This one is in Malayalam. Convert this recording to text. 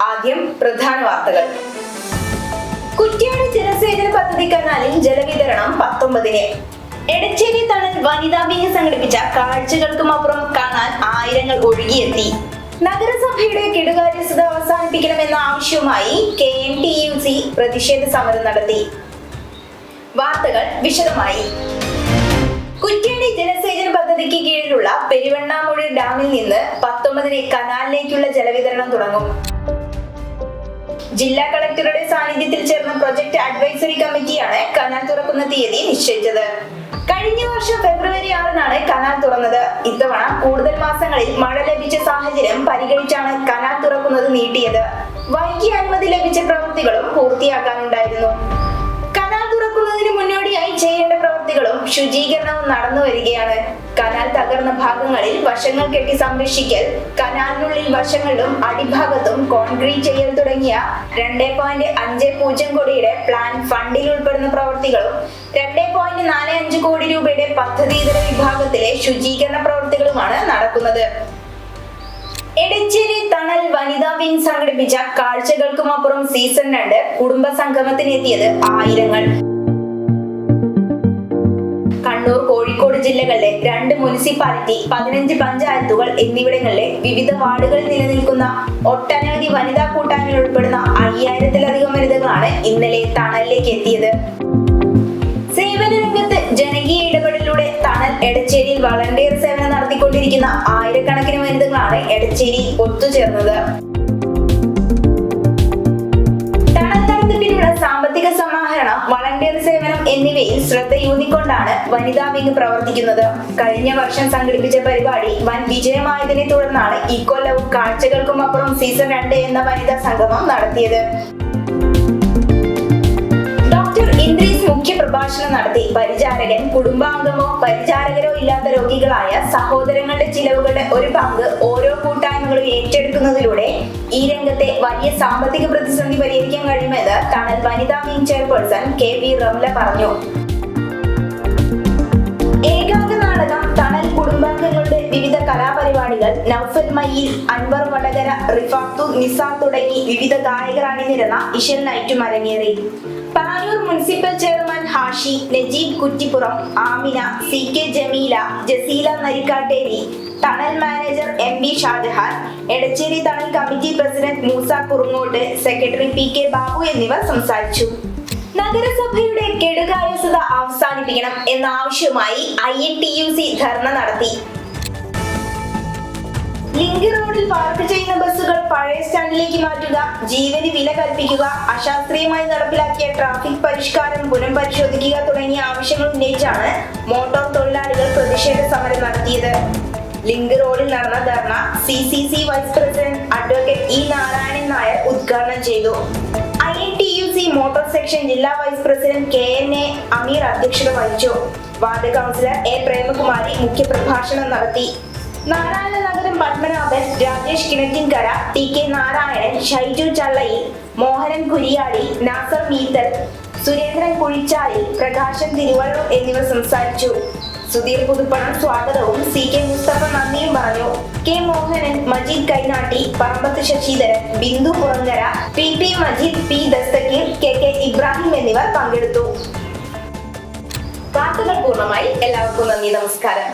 ആദ്യം പ്രധാന വാർത്തകൾ. കുറ്റ്യാടി ജലസേചന പദ്ധതി കനാലിൽ ജലവിതരണം പത്തൊമ്പതിന്. എടച്ചേരി തണൽ വനിതാ വിങ് സംഘടിപ്പിച്ച കാഴ്ചകൾക്കും അപ്പുറം കാണാൻ ആയിരങ്ങൾ ഒഴുകിയെത്തി. നഗരസഭയുടെ കെടുകാര്യസ്ഥത അവസാനിപ്പിക്കണമെന്ന ആവശ്യവുമായി K N T U C പ്രതിഷേധ സമരം നടത്തി. വാർത്തകൾ വിശദമായി. കുറ്റ്യാടി ജലസേചന പദ്ധതിക്ക് കീഴിലുള്ള പെരുവണ്ണാമൂഴി ഡാമിൽ നിന്ന് പത്തൊമ്പതിന് കനാലിലേക്കുള്ള ജലവിതരണം തുടങ്ങും. ജില്ലാ കളക്ടറുടെ സാന്നിധ്യത്തിൽ ചേർന്ന പ്രൊജക്ട് അഡ്വൈസറി കമ്മിറ്റിയാണ് കനാൽ തുറക്കുന്ന തീയതി നിശ്ചയിച്ചത്. കഴിഞ്ഞ വർഷം ഫെബ്രുവരി ആറിനാണ് കനാൽ തുറന്നത്. ഇത്തവണ കൂടുതൽ മാസങ്ങളിൽ മഴ ലഭിച്ച സാഹചര്യം പരിഗണിച്ചാണ് കനാൽ തുറക്കുന്നത് നീട്ടിയത്. വൈകി അനുമതി ലഭിച്ച പ്രവൃത്തികളും പൂർത്തിയാക്കാനുണ്ടായിരുന്നു. കനാൽ ഭാഗങ്ങളിൽ വശങ്ങൾ കെട്ടി സംരക്ഷിക്കൽ കനാലിനുള്ളിൽ വശങ്ങളിലും അടിഭാഗത്തും കോൺക്രീറ്റ് ചെയ്യൽ തുടങ്ങിയ രണ്ടേ പോയിന്റ് അഞ്ച് പൂജ്യം കോടിയുടെ പ്ലാൻ ഫണ്ടിൽ ഉൾപ്പെടുന്ന പ്രവൃത്തികളും രണ്ടേ പോയിന്റ് നാല് അഞ്ച് കോടി രൂപയുടെ പദ്ധതിയിതര വിഭാഗത്തിലെ ശുചീകരണ പ്രവൃത്തികളുമാണ് നടക്കുന്നത്. എടച്ചേരി തണൽ വനിതാ വിംഗ് സംഘടിപ്പിച്ച കാഴ്ചകൾക്കുമപ്പുറം സീസൺ രണ്ട് കുടുംബ സംഗമത്തിനെത്തിയത് ആയിരങ്ങൾ. കണ്ണൂർ കോഴിക്കോട് ജില്ലകളിലെ രണ്ട് മുനിസിപ്പാലിറ്റി പതിനഞ്ച് പഞ്ചായത്തുകൾ എന്നിവിടങ്ങളിലെ വിവിധ വാർഡുകളിൽ നിലനിൽക്കുന്ന ഒട്ടനവധി വനിതാ കൂട്ടായ്മയിൽ ഉൾപ്പെടുന്ന അയ്യായിരത്തിലധികം വനിതകളാണ് ഇന്നലെ തണലിലേക്ക് എത്തിയത്. സേവന രംഗത്ത് ജനകീയ ഇടപെടലിലൂടെ തണൽ എടച്ചേരിയിൽ വളണ്ടിയർ സേവനം നടത്തിക്കൊണ്ടിരിക്കുന്ന ആയിരക്കണക്കിന് വനിതകളാണ് എടച്ചേരി ഒത്തുചേർന്നത്. എന്നിവയിൽ ശ്രദ്ധയൂന്നിക്കൊണ്ടാണ് വനിതാ വിംഗ് പ്രവർത്തിക്കുന്നത്. കഴിഞ്ഞ വർഷം സംഘടിപ്പിച്ച പരിപാടി വൻ വിജയമായതിനെ തുടർന്നാണ് ഇക്കൊല്ലവും കാഴ്ചകൾക്കും അപ്പുറം സീസൺ രണ്ട് എന്ന വനിതാ സംഗമം നടത്തിയത്. ഇന്ദ്രീസ് മുഖ്യ പ്രഭാഷണം നടത്തി പരിചാരകൻ കുടുംബാംഗമോ പരിചാരകരോ ഇല്ലാത്ത രോഗികളായ സഹോദരങ്ങളുടെ ചിലവുകളുടെ ഒരു പങ്ക് ഓരോ കൂട്ടായ്മകളും ഏറ്റെടുക്കുന്നതിലൂടെ ഈ രംഗത്തെ വലിയ സാമ്പത്തിക പ്രതിസന്ധി പരിഹരിക്കാൻ കഴിയുമെന്ന് തണൽ വനിതാ wing chairperson K V Ramla പറഞ്ഞു. ഏകാംഗ നാടകം തണൽ കുടുംബാംഗങ്ങളുടെ വിവിധ കലാപരിപാടികൾ നൌഫൽ മയ്യിൽ അൻവർ വടകര റിഫാത്തു നിസാർ തുടങ്ങി വിവിധ ഗായകർ അണിനിരന്ന ഇഷൽ നൈറ്റും അരങ്ങേറി. Panoor municipal chairman Hashi Najeeb Kuttippuram Amina C K Jameela Jaseela Narikkatteri Thanal manager M V Shajahan Edacheri Thanal committee president Moosa Kurungott secretary P K Babu എന്നിവർ സംസാരിച്ചു. നഗരസഭയുടെ കെടുകാര്യസ്ഥത അവസാനിപ്പിക്കണം എന്ന ആവശ്യവുമായി I N T U C ധർണ നടത്തി. ലിങ്ക് റോഡിൽ പാർക്ക് ചെയ്യുന്ന ബസ്സുകൾ പഴയ സ്റ്റാൻഡിലേക്ക് മാറ്റുക ജീവന് വില കൽപ്പിക്കുക അശാസ്ത്രീയമായി നടപ്പിലാക്കിയ ട്രാഫിക് പരിഷ്കാരം പുനഃപരിശോധിക്കുക തുടങ്ങിയ ആവശ്യങ്ങൾ ഉന്നയിച്ചാണ് മോട്ടോർ തൊഴിലാളികൾ പ്രതിഷേധ സമരം നടത്തിയത്. ലിങ്ക് റോഡിൽ നടന്ന ധർണ C C C vice president advocate E Narayanan Nair ഉദ്ഘാടനം ചെയ്തു. I N T U C motor section ജില്ലാ vice president K N A Ameer അധ്യക്ഷത വഹിച്ചു. വാർഡ് കൗൺസിലർ എ പ്രേമകുമാരി മുഖ്യപ്രഭാഷണം നടത്തി. നാരായണ നഗരം പത്മനാഭൻ രാജേഷ് കിണറ്റിൻകര ടി കെ നാരായണൻ ഷൈജു ചള്ളയിൽ മോഹനൻ കുരിയാടി നാസർ മീത്തൽ സുരേന്ദ്രൻ കുഴിച്ചാലി പ്രകാശൻ തിരുവള്ളൂർ എന്നിവർ സംസാരിച്ചു. സുധീർ പുതുപ്പണം സ്വാഗതവും സി കെ മുസ്തഫ നന്ദിയും പറഞ്ഞു. K Mohanan Majeed Kainatti Parambath Sasidharan Bindu Purankara P P Majeed P Dasthakeer K K Ibrahim എന്നിവർ പങ്കെടുത്തു. വാർത്തകൾ പൂർണമായി എല്ലാവർക്കും നന്ദി നമസ്കാരം.